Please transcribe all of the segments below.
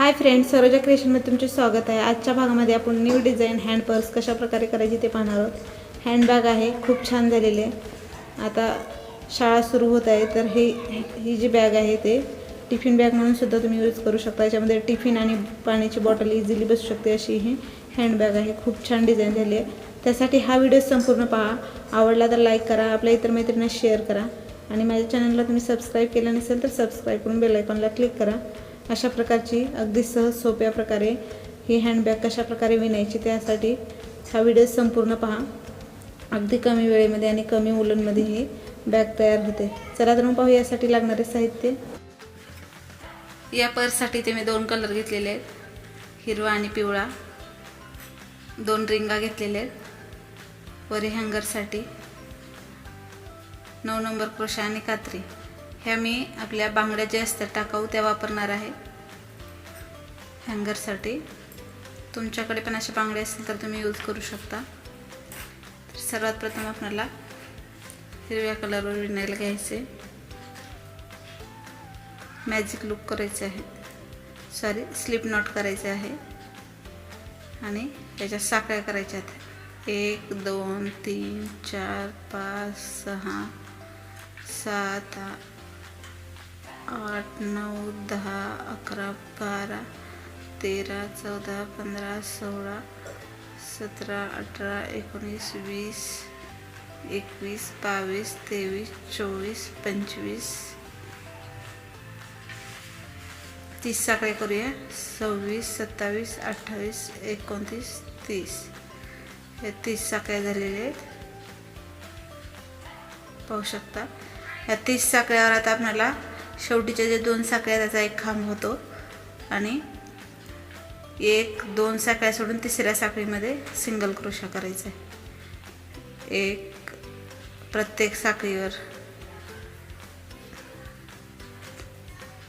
Hi friends Saroja क्रिएशनमध्ये तुमचे स्वागत आहे. आजच्या भागामध्ये आपण न्यू डिझाईन हँड पर्स कशा प्रकारे करायची ते पाहणार आहोत. हँडबॅग आहे खूप छान झालेली आहे. आता शाळा सुरू होत आहे तर हे ही जी बॅग आहे ते टिफिन बॅग म्हणून सुद्धा तुम्ही यूज करू शकता. याच्यामध्ये टिफिन आणि पाण्याची बॉटल इझिली बसू शकते अशी ही हँडबॅग आहे. खूप छान डिझाईन झाली आहे. त्यासाठी हा व्हिडिओ संपूर्ण पहा. आवडला तर लाईक करा आपल्या इतर मैत्रिणींना शेअर करा. आणि माझ्या चॅनलला तुम्ही सबस्क्राईब केलं नसेल तर सबस्क्राईब करून बेलायकॉनला क्लिक करा. अशा प्रकारची अगदी सहज सोप्या प्रकारे ही हँडबॅग कशा प्रकारे विणायची त्यासाठी हा व्हिडिओ संपूर्ण पहा. अगदी कमी वेळेमध्ये आणि कमी उलनमध्ये ही बॅग तयार होते. चला तर मग पाहू यासाठी लागणारे साहित्य. या पर्ससाठी ते मी दोन कलर घेतलेले आहेत. हिरवा आणि पिवळा. दोन रिंगा घेतलेल्या आहेत. वरी हँगरसाठी नऊ नंबर क्रोशा आणि कात्री. ह्या मी आपल्या बांगड्या ज्या असतात टाकाऊ त्या वापरणार आहे. हँगरसाठी. तुमच्याकडे पण अशा बांगड्या असतील तर तुम्ही यूज करू शकता. तर सर्वात प्रथम आपल्याला हिरव्या कलरवर विणायला घ्यायचे. मॅजिक लुक करायचे आहे. सॉरी स्लिप नॉट करायचे आहे. आणि त्याच्या साखळ्या करायच्या आहेत. एक दोन तीन चार पाच सहा सात आठ आठ नऊ दहा अकरा बारा तेरा चौदा पंधरा सोळा सतरा अठरा एकोणीस वीस एकवीस बावीस तेवीस चोवीस पंचवीस. तीस साखळे करूया. सव्वीस सत्तावीस अठ्ठावीस एकोणतीस तीस. हे तीस साखळ्या झालेले आहेत. पाहू शकता. ह्या तीस साखळ्यावर आता आपल्याला शेवटीच्या जे दोन साखळ्या त्याचा एक खांब होतो. आणि एक दोन साखळ्या सोडून तिसऱ्या साखळीमध्ये सिंगल क्रोशा करायचा आहे. एक प्रत्येक साखळीवर.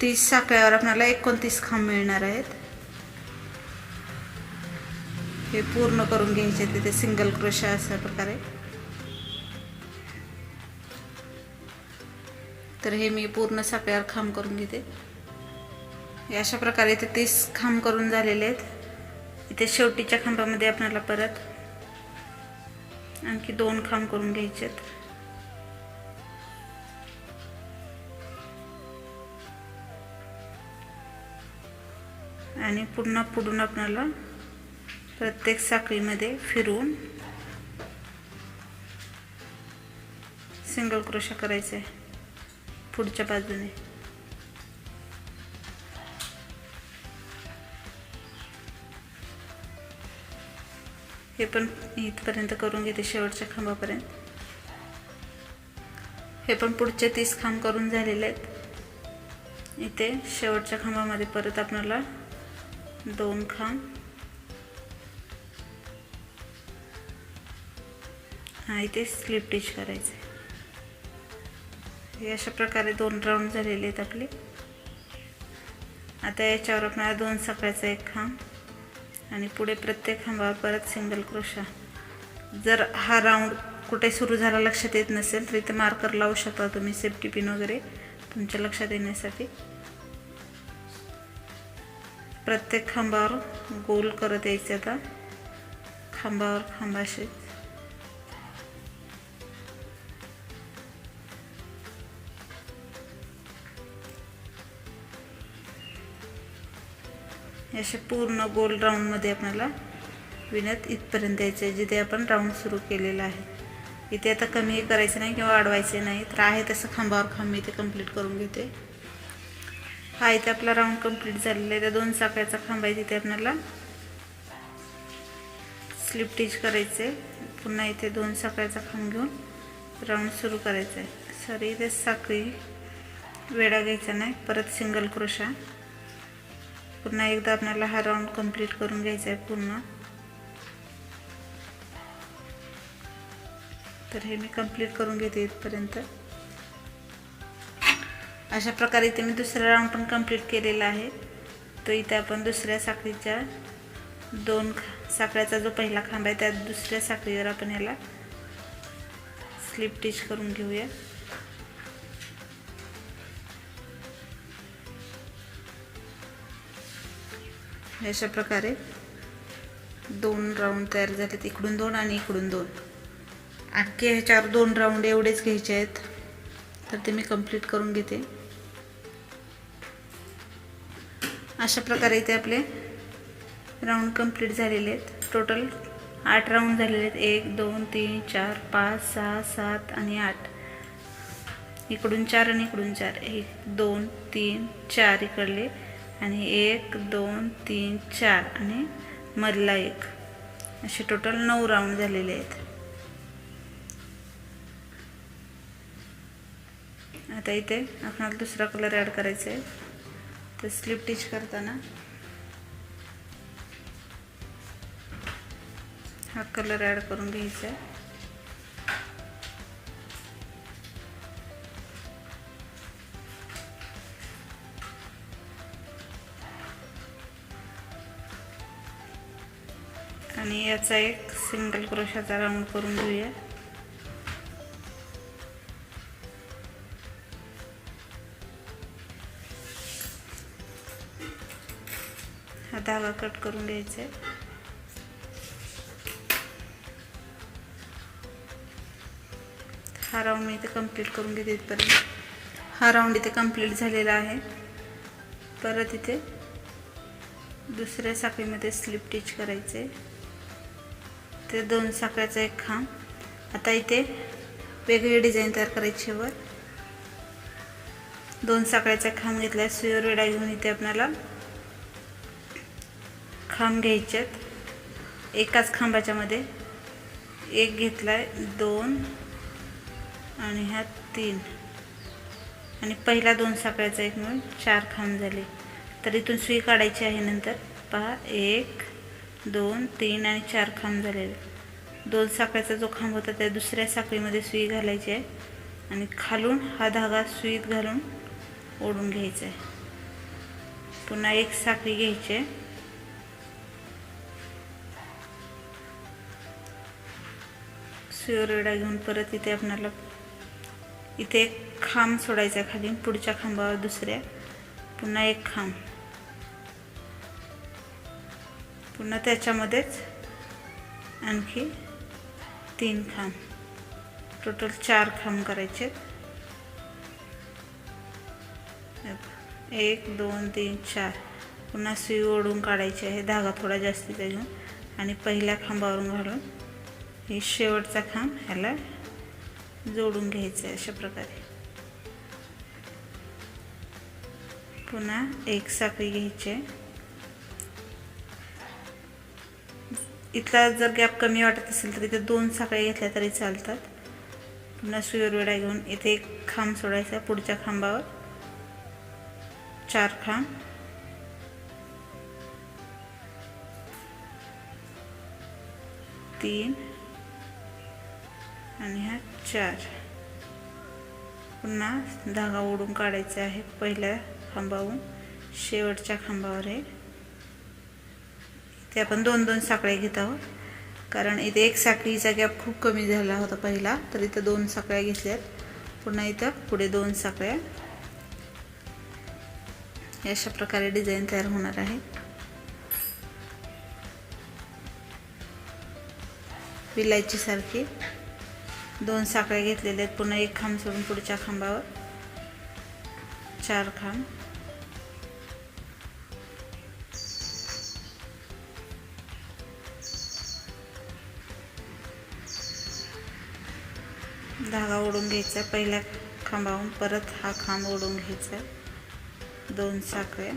तीस साखळ्यावर आपल्याला एकोणतीस खांब मिळणार आहेत. हे पूर्ण करून घ्यायचे तिथे सिंगल क्रोशा अशा प्रकारे. तर हे मी पूर्ण साखळ्यावर खांब करून घेते. अशा प्रकारे इथे तीस खांब करून झालेले आहेत. इथे शेवटीच्या खांबामध्ये आपल्याला परत आणखी दोन खांब करून घ्यायचे आहेत. आणि पुन्हा पुढून आपल्याला प्रत्येक साखळीमध्ये फिरून सिंगल क्रोशा करायचं आहे पुढच्या बाजूने. हे पण इथपर्यंत करून घेते शेवटच्या खांबापर्यंत. हे पण पुढचे तीस खांब करून झालेले आहेत. इथे शेवटच्या खांबामध्ये परत आपल्याला दोन खांब. हा इथे स्लिप टिच करायचे. हे अशा प्रकारे दोन राऊंड झालेले आहेत आपले. आता याच्यावर आपल्याला दोन सकाळचा एक खांब आणि पुढे प्रत्येक खांबावर परत सिंगल क्रोशा जर हा राऊंड कुठे सुरू झाला लक्षात येत नसेल तर इथे मार्कर लावू शकता तुम्ही सेफ्टी पिन वगैरे तुमच्या लक्षात येण्यासाठी. प्रत्येक खांबावर गोल करत यायचे आता. खांबावर खांबाशी असे पूर्ण गोल राऊंडमध्ये आपल्याला विणत इथपर्यंत यायचं आहे जिथे आपण राऊंड सुरू केलेला आहे. इथे आता कमी करायचं नाही किंवा वाढवायचे नाही तर आहे तसं खांबावर खांब इथे कंप्लीट करून घेते हा इथे आपला राऊंड कंप्लीट झालेला आहे. त्या दोन साखळ्याचा खांब आहे तिथे आपल्याला स्लिप टिच करायचे पुन्हा इथे दोन साखळ्याचा खांब घेऊन राऊंड सुरू करायचा आहे सॉरी इथे साखळी वेडा घ्यायचा नाही परत सिंगल क्रोशा पुन्हा एकदा आपल्याला हा राऊंड कंप्लीट करून घ्यायचा आहे पूर्ण. तर हे मी कंप्लीट करून घेते इथपर्यंत. अशा प्रकारे इथे मी दुसरा राऊंड पण कंप्लीट केलेला आहे. तो इथे आपण दुसऱ्या साखळीच्या दोन साखळ्याचा जो पहिला खांब आहे त्या दुसऱ्या साखळीवर आपण याला स्लिप टिच करून घेऊया. अशा प्रकारे दोन राऊंड तयार झालेत. इकडून दोन आणि इकडून दोन. अख्खे ह्याच्यावर दोन राऊंड एवढेच घ्यायचे आहेत. तर ते मी कंप्लीट करून घेते. अशा प्रकारे इथे आपले राऊंड कंप्लीट झालेले आहेत. टोटल आठ राऊंड झालेले आहेत. एक दोन तीन चार पाच सहा सात आणि आठ. इकडून चार आणि इकडून चार. एक दोन तीन चार इकडले. आणि एक दोन तीन चार आणि मधला एक. असे टोटल नऊ राऊंड झालेले आहेत. आता इथे आपणाला दुसरा कलर ॲड करायचा आहे. तर स्लिप टिच करताना हा कलर ॲड करून घ्यायचा आहे. आणि याचा एक सिंगल क्रोशाचा राऊंड करून घेऊया. हा धागा कट करून घ्यायचा आहे. हा राऊंड मी इथे कंप्लीट करून घेते इथपर्यंत. हा राऊंड इथे कंप्लीट झालेला आहे. परत इथे दुसऱ्या साखळीमध्ये स्लिप टिच करायचे ते दोन साखळ्याचा एक खांब. आता इथे वेगळी डिझाईन तयार करायची वर. दोन साखळ्याचा खांब घेतला सुयर वेडा घेऊन इथे आपल्याला खांब घ्यायच्यात एकाच खांबाच्यामध्ये एक घेतला आहे दोन आणि ह्या तीन. आणि पहिला दोन साखळ्याचा एक मिळून चार खांब झाले. तर इथून सुई काढायची आहे नंतर. पहा एक दोन तीन आणि चार खांब झालेले. दोन साखळ्याचा जो खांब होता त्या दुसऱ्या साखळीमध्ये सुई घालायची आहे. आणि खालून हा धागा सुईत घालून ओढून घ्यायचा आहे. पुन्हा एक साखळी घ्यायची आहे. सुईवर घेऊन परत इथे आपल्याला इथे एक खांब सोडायचा खाली पुढच्या खांबावर दुसऱ्या पुन्हा एक खांब. पुन्हा त्याच्यामध्येच आणखी तीन खांब. टोटल चार खांब करायचे एक दोन तीन चार. पुन्हा सुई ओढून काढायची आहे. धागा थोडा जास्तीचा घेऊन आणि पहिल्या खांबावरून घालून हे शेवटचा खांब ह्याला जोडून घ्यायचं आहे अशा प्रकारे. पुन्हा एक साखळी घ्यायची आहे. इथला जर गॅप कमी वाटत असेल तर इथे दोन साखळ्या घेतल्या तरी चालतात. पुन्हा सुईवर वेडा घेऊन इथे एक खांब सोडायचा पुढच्या खांबावर. चार खांब. तीन. आणि ह्या चार. पुन्हा धागा ओढून काढायचा आहे पहिल्या खांबावरून. शेवटच्या खांबावर आहे ते आपण दोन दोन साखळ्या घेत आहोत. कारण इथे एक साखळीचा गॅप खूप कमी झाला होता पहिला तर इथं दोन साखळ्या घेतल्यात. पुन्हा इथं पुढे दोन साखळ्या. अशा प्रकारे डिझाईन तयार होणार आहे. विलायची सारखी दोन साखळ्या घेतलेल्या आहेत. पुन्हा एक खांब सोडून पुढच्या खांबावर चार खांब. धागा ओढून घ्यायचा. पहिल्या खांबावरून परत हा खांब ओढून घ्यायचा. दोन साखळ्या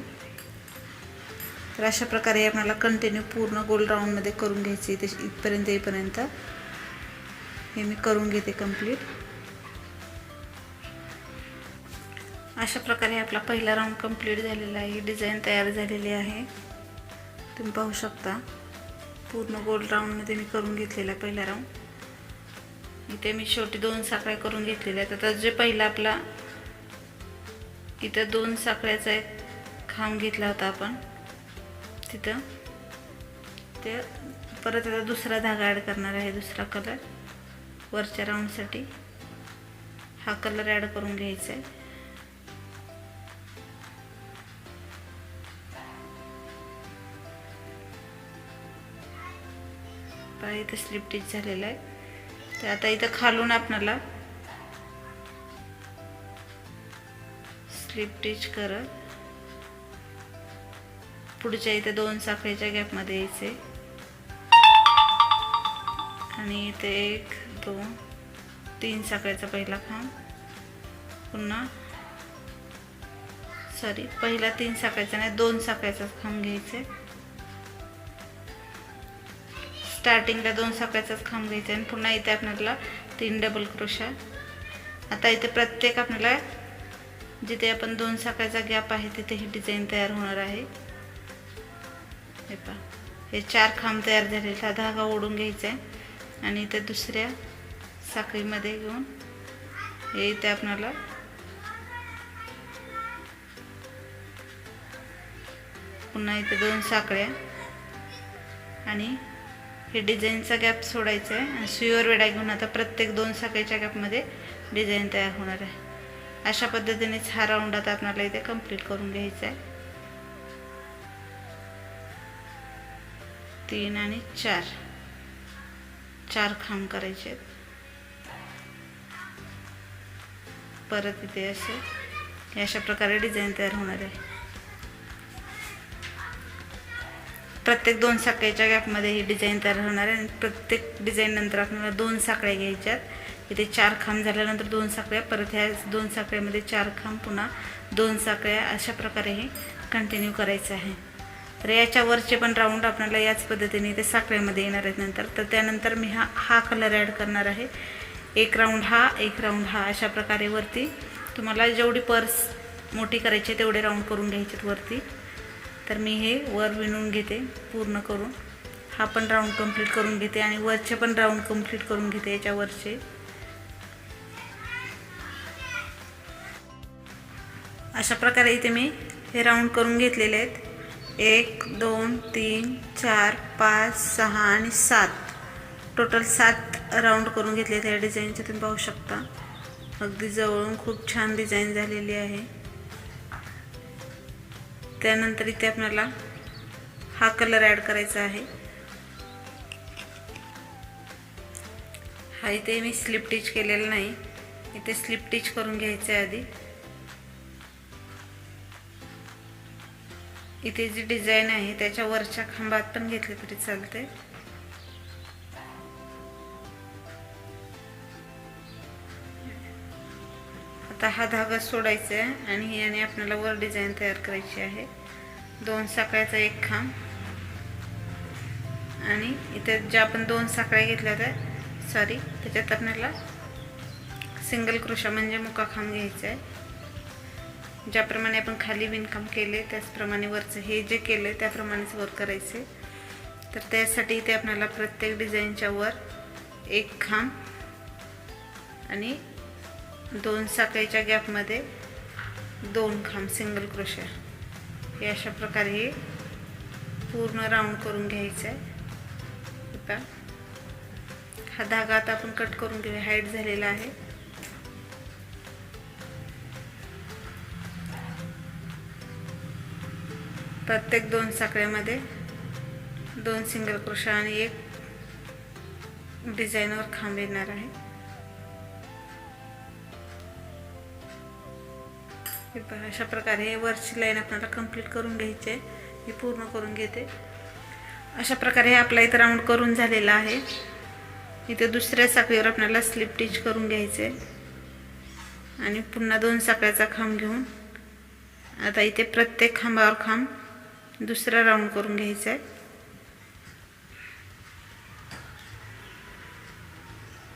तर अशा प्रकारे आपल्याला कंटिन्यू पूर्ण गोल राऊंडमध्ये करून घ्यायची इथे इथपर्यंत येईपर्यंत हे मी करून घेते कंप्लीट अशा प्रकारे आपला पहिला राऊंड कंप्लीट झालेला आहे. डिझाईन तयार झालेली आहे. तुम्ही पाहू शकता. पूर्ण गोल राऊंडमध्ये मी करून घेतलेला पहिला राऊंड इथे मी शेवटी दोन साखळ्या करून घेतलेल्या आहेत. आता जे पहिला आपला इथं दोन साखळ्याचा एक खांब घेतला होता आपण. तिथं. ते परत आता दुसरा धागा ॲड करणार आहे दुसरा कलर वरच्या राऊंडसाठी हा कलर ॲड करून घ्यायचा आहे. इथं स्लिपटीच झालेला आहे. तर आता इथं खालून आपणाला स्लिप टिच करत पुढच्या इथे दोन साखळीच्या गॅपमध्ये यायचे. आणि इथे एक दोन तीन साखळीचा पहिला खांब. पुन्हा सॉरी पहिला तीन साखळीचा नाही दोन साखळीचा खांब घ्यायचे. स्टार्टिंगला दोन साखळ्याचाच खांब घ्यायचा आणि पुन्हा इथे आपल्याला तीन डबल क्रोशा आता इथे प्रत्येक आपल्याला जिथे आपण दोन साखळ्याचा गॅप आहे तिथे ही डिझाईन तयार होणार आहे. हे पहा. हे चार खांब तयार झाले हा धागा ओढून घ्यायचा आहे. आणि इथे दुसऱ्या साखळीमध्ये घेऊन हे इथे आपल्याला पुन्हा इथे दोन साखळ्या आणि हे डिझाईनचा गॅप सोडायचा आहे. आणि सुईवर वेडा घेऊन आता प्रत्येक दोन साखळीच्या गॅपमध्ये डिझाईन तयार होणार आहे. अशा पद्धतीनेच हा राऊंड आता आपल्याला इथे कंप्लीट करून घ्यायचा आहे. तीन आणि चार. चार खांब करायचे आहेत. परत इथे असे अशा प्रकारे डिझाईन तयार होणार आहे. प्रत्येक दोन साखळीच्या गॅपमध्ये ही डिझाईन तयार होणार आहे. आणि प्रत्येक डिझाईन नंतर आपल्याला दोन साखळ्या घ्यायच्यात. इथे चार खांब झाल्यानंतर दोन साखळ्या परत ह्या दोन साखळ्यामध्ये चार खांब पुन्हा दोन साखळ्या अशा प्रकारे हे कंटिन्यू करायचं आहे. तर याच्यावरचे पण राऊंड आपल्याला याच पद्धतीने इथे साखळ्यामध्ये येणार आहेत नंतर. तर त्यानंतर मी हा हा कलर ॲड करणार आहे. एक राऊंड हा एक राऊंड हा अशा प्रकारे वरती. तुम्हाला जेवढी पर्स मोठी करायची आहे तेवढे राऊंड करून घ्यायचे वरती. तर मी हे वर विणून घेते पूर्ण करून. हा पण राऊंड कंप्लीट करून घेते आणि वरचे पण राऊंड कंप्लीट करून घेते याच्यावरचे. अशा प्रकारे इथे मी हे राऊंड करून घेतलेले आहेत. एक दोन तीन चार पाच सहा आणि सात. टोटल सात राऊंड करून घेतले आहेत या डिझाईनचे तुम्ही पाहू शकता. अगदी जवळून खूप छान डिझाईन झालेली आहे. त्यानंतर इथे आपल्याला हा कलर ॲड करायचा आहे. हा इथे मी स्लिप टिच केलेला नाही. इथे स्लिप टिच करून घ्यायचं आहे आधी. इथे जी डिझाईन आहे त्याच्या वरच्या खांबात पण घेतली तरी चालते. हा धागा सोडायचा आहे आणि याने आपल्याला वर डिझाईन तयार करायची आहे. दोन साखळ्याचा एक खांब. आणि इथे ज्या आपण दोन साखळ्या घेतल्या होत्या सॉरी त्याच्यात आपल्याला सिंगल क्रोशा म्हणजे मुका खांब घ्यायचा आहे. ज्याप्रमाणे आपण खाली विणकाम केले त्याचप्रमाणे वरचं हे जे केलं त्याप्रमाणेच वर करायचे. तर त्यासाठी इथे आपल्याला प्रत्येक डिझाईनच्या वर एक खांब आणि दोन साखळीच्या गॅपमध्ये दोन खांब सिंगल क्रोशा हे अशा प्रकारे हे पूर्ण राऊंड करून घ्यायचं आहे. आता हा धागा आता आपण कट करून घेऊया. हाईट झालेला आहे. प्रत्येक दोन साखळ्यामध्ये दोन सिंगल क्रोशा आणि एक डिझाईनवर खांब येणार आहे. हे पहा अशा प्रकारे वरची लाईन आपल्याला कंप्लीट करून घ्यायची आहे. मी पूर्ण करून घेते. अशा प्रकारे हे आपला इथं राऊंड करून झालेला आहे. इथे दुसऱ्या साखळीवर आपल्याला स्लिप टिच करून घ्यायचे आणि पुन्हा दोन साखळ्याचा खांब घेऊन आता इथे प्रत्येक खांबावर खांब दुसरा राऊंड करून घ्यायचा आहे.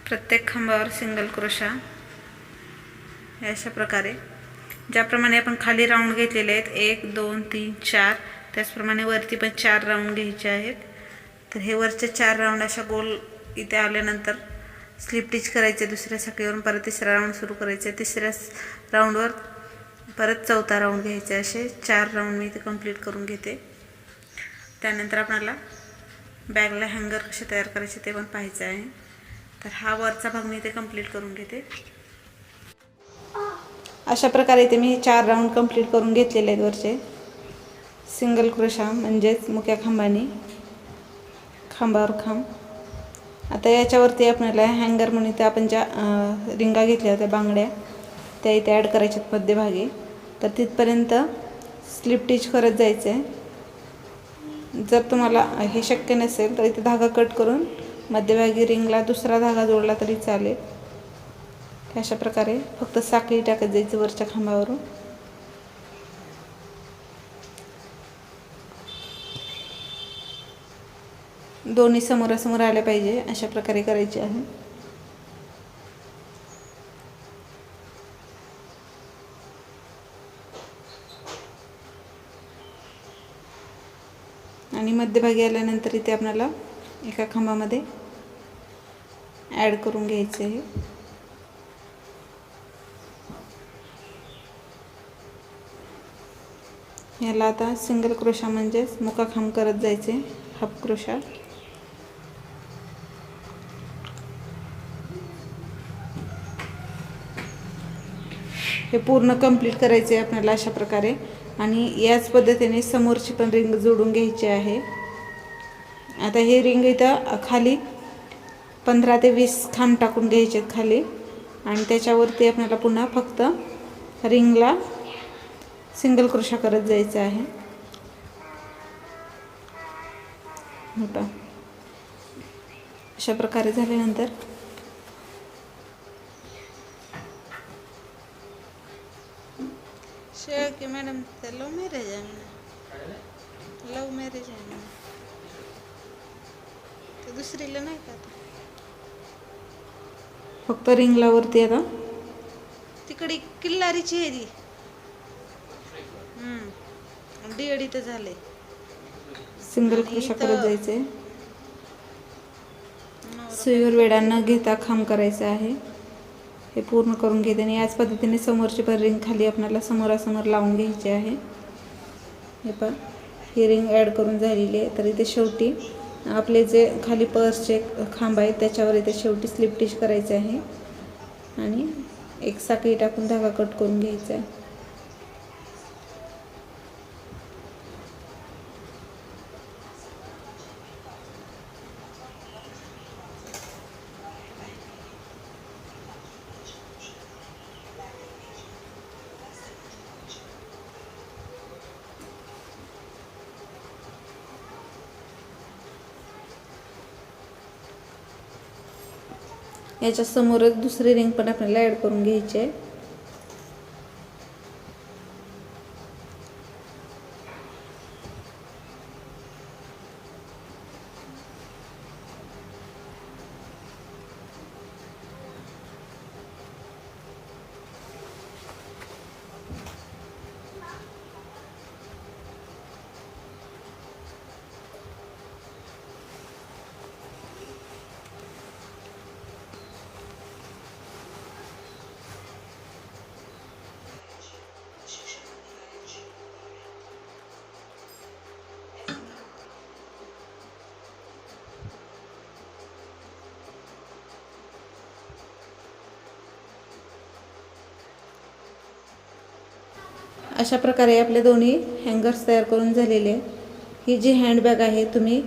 प्रत्येक खांबावर सिंगल क्रोशा हे अशा प्रकारे ज्याप्रमाणे आपण खाली राऊंड घेतलेले आहेत एक दोन तीन चार. त्याचप्रमाणे वरती पण चार राऊंड घ्यायचे आहेत. तर हे वरचे चार राऊंड अशा गोल इथे आल्यानंतर स्लिप टिच करायचे दुसऱ्या साखळीवरून परत तिसरा राऊंड सुरू करायचे. तिसऱ्या राऊंडवर परत चौथा राऊंड घ्यायचे असे. चार राऊंड मी इथे कंप्लीट करून घेते. त्यानंतर आपल्याला बॅगला हँगर कसे तयार करायचे ते पण पाहायचं आहे. तर हा वरचा भाग मी इथे कंप्लीट करून घेते. अशा प्रकारे इथे मी चार राऊंड कंप्लीट करून घेतलेले आहेत वरचे. सिंगल क्रोशा म्हणजेच मुक्या खांबाने खांबावर खांब. आता याच्यावरती आपल्याला हँगर म्हणून इथे आपण ज्या रिंगा घेतल्या होत्या बांगड्या त्या इथे ॲड करायच्यात मध्यभागी. तर तिथपर्यंत स्लिप टिच करत जायचं आहे जर तुम्हाला हे शक्य नसेल तर इथे धागा कट करून मध्यभागी रिंगला दुसरा धागा जोडला तरी चालेल. अशा प्रकारे फक्त साखळी टाकत जायचं वरच्या खांबावरून. दोन्ही समोरासमोर आल्या पाहिजे अशा प्रकारे करायचे आहे. आणि मध्यभागी आल्यानंतर इथे आपल्याला एका खांबामध्ये ॲड करून घ्यायचं आहे. याला आता सिंगल क्रोशा म्हणजेच मुका करत जायचे हाफ क्रोशा. हे पूर्ण कंप्लीट करायचे आहे आपल्याला अशा प्रकारे. आणि याच पद्धतीने समोरची पण रिंग जोडून घ्यायची आहे. आता हे रिंग इथं खाली पंधरा ते वीस खांब टाकून घ्यायचे आहेत खाली. आणि त्याच्यावरती आपल्याला पुन्हा फक्त रिंगला सिंगल क्रोशा करत जायचं आहे. पहा. अशा प्रकारे झाल्यानंतर की मॅडम ते लव्ह मॅरेज आहे म्हणा लव्ह मॅरेज आहे म्हणा ते दुसरीला नाही का फक्त रिंगला वरती आता तिकडे किल्लारीची आहे ती. डीएडी तर झाले. सिंगल क्रोशा इथं- करत जायचे सुईवर वेडा न घेता खांब करायचं आहे. हे पूर्ण करून घेते आणि याच पद्धतीने समोरची पण रिंग खाली आपल्याला समोरासमोर लावून घ्यायची आहे. हे पण ही रिंग ॲड करून झालेली आहे. तर इथे शेवटी आपले जे खाली पर्सचे खांब आहेत त्याच्यावर इथे शेवटी स्लिप टिच करायचे आहे. आणि एक साखळी टाकून धागा कट करून घ्यायचा आहे. याच्या समोरच दुसरी रिंग पण आपल्याला ॲड करून घ्यायची आहे. अशा प्रकारे आपले दोन्ही हँगर्स तयार करून झालेले आहे. ही जी हँडबॅग आहे तुम्ही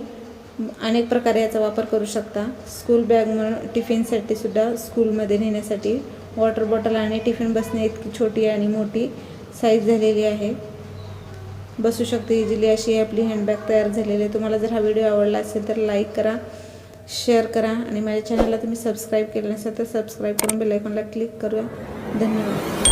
अनेक प्रकारे याचा वापर करू शकता. स्कूल बॅग म्हणून टिफिनसाठी सुद्धा स्कूलमध्ये नेण्यासाठी वॉटर बॉटल आणि टिफिन बसणे इतकी छोटी आणि मोठी साईज झालेली आहे. बसू शकते इझिली अशी आपली हँडबॅग तयार झालेली आहे. तुम्हाला जर हा व्हिडिओ आवडला असेल तर लाईक करा शेअर करा आणि माझ्या चॅनलला तुम्ही सबस्क्राईब केलं नसेल तर सबस्क्राईब करून बेलायकॉनला क्लिक करूया. धन्यवाद.